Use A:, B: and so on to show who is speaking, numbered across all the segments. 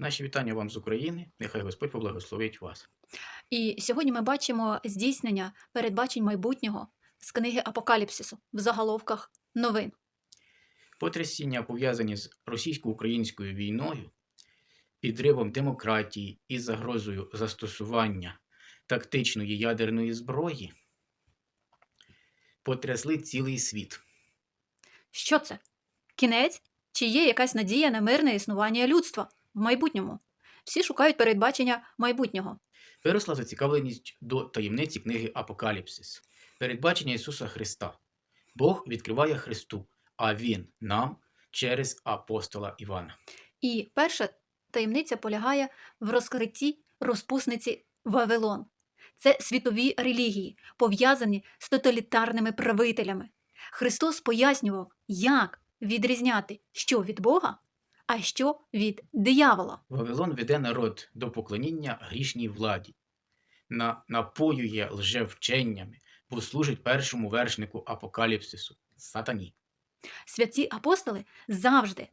A: Наші вітання вам з України. Нехай Господь поблагословить вас.
B: І сьогодні ми бачимо здійснення передбачень майбутнього з книги Апокаліпсису в заголовках новин.
A: Потрясіння, пов'язані з російсько-українською війною, підривом демократії і загрозою застосування тактичної ядерної зброї, потрясли цілий світ.
B: Що це? Кінець? Чи є якась надія на мирне існування людства в майбутньому? Всі шукають передбачення майбутнього.
A: Виросла зацікавленість до таємниці книги Апокаліпсис, передбачення Ісуса Христа. Бог відкриває Христу, а Він нам через апостола Івана.
B: І перша таємниця полягає в розкритті розпусниці Вавилон. Це світові релігії, пов'язані з тоталітарними правителями. Христос пояснював, як відрізняти, що від Бога, а що від диявола.
A: Вавилон веде народ до поклоніння грішній владі, на, напоює лжевченнями, бо служить першому вершнику апокаліпсису сатані.
B: Святі апостоли завжди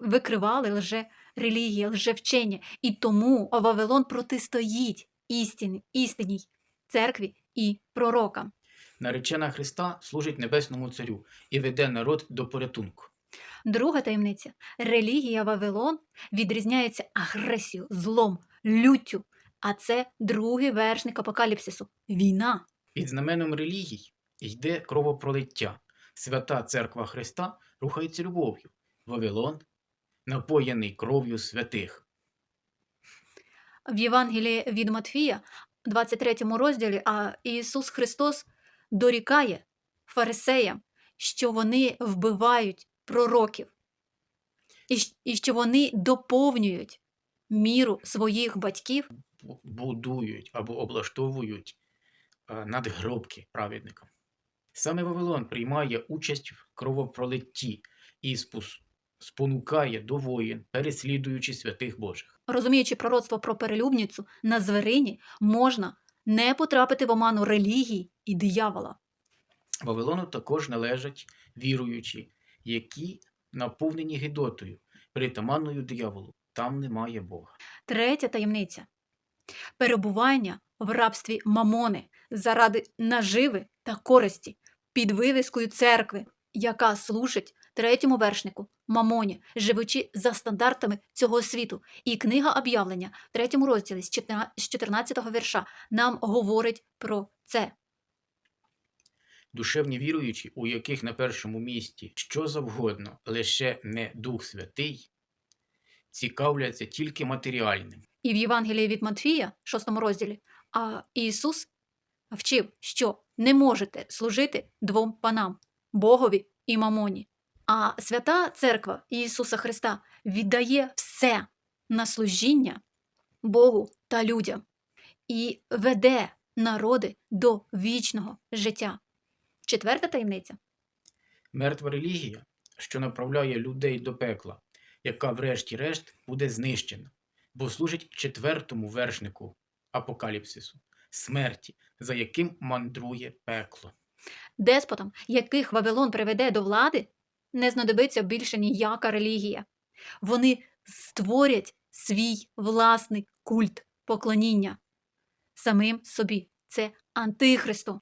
B: викривали лже релігії, лжевчення, і тому Вавилон протистоїть істині, істинній церкві і пророкам.
A: Наречена Христа служить небесному царю і веде народ до порятунку.
B: Друга таємниця релігія Вавилон відрізняється агресією, злом, люттю. А це другий вершник апокаліпсису війна.
A: Під знаменом релігій йде кровопролиття. Свята церква Христа рухається любов'ю. Вавилон напоєний кров'ю святих.
B: В Євангелії від Матфія, 23 розділі, а Ісус Христос дорікає фарисеям, що вони вбивають пророків, і, і що вони доповнюють міру своїх батьків
A: будують або облаштовують е, надгробки праведникам. Саме Вавилон приймає участь в кровопролитті і спонукає до воїн, переслідуючи святих Божих.
B: Розуміючи пророцтво про перелюбницю на зверині, можна не потрапити в оману релігії і диявола.
A: Вавилону також належать віруючі, які наповнені гидотою, притаманною дияволу. Там немає Бога.
B: Третя таємниця перебування в рабстві мамони заради наживи та користі під вивіскою церкви, яка служить третьому вершнику мамоні, живучи за стандартами цього світу. І книга об'явлення в третьому розділі з 14 з 14 вірша нам говорить про це.
A: Душевні віруючі, у яких на першому місці що завгодно, лише не Дух Святий, цікавляться тільки матеріальним.
B: І в Євангелії від Матфія, 6 розділі, а Ісус вчив, що не можете служити двом панам Богові і Мамоні. А свята церква Ісуса Христа віддає все на служіння Богу та людям і веде народи до вічного життя. Четверта таємниця
A: Мертва релігія, що направляє людей до пекла, яка врешті-решт буде знищена, бо служить четвертому вершнику апокаліпсису смерті, за яким мандрує пекло.
B: деспотам, яких Вавилон приведе до влади, не знадобиться більше ніяка релігія. Вони створять свій власний культ поклоніння самим собі. Це антихристу.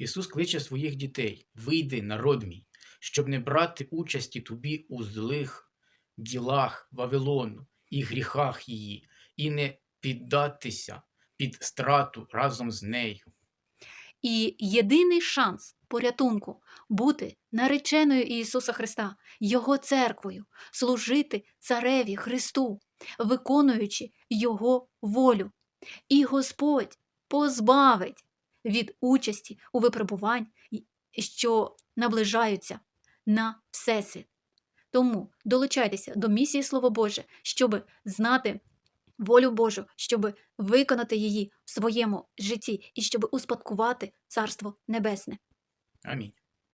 A: Ісус кличе своїх дітей: вийди, народ мій, щоб не брати участі тобі у злих ділах Вавилону і гріхах її, і не піддатися під страту разом з нею.
B: І єдиний шанс порятунку бути нареченою Ісуса Христа, Його церквою, служити цареві Христу, виконуючи Його волю. І Господь позбавить від участі у випробувань, що наближаються на Всесвіт. Тому долучайтеся до місії Слово Боже, щоб знати волю Божу, щоб виконати її в своєму житті і щоб успадкувати Царство Небесне.
A: Амінь.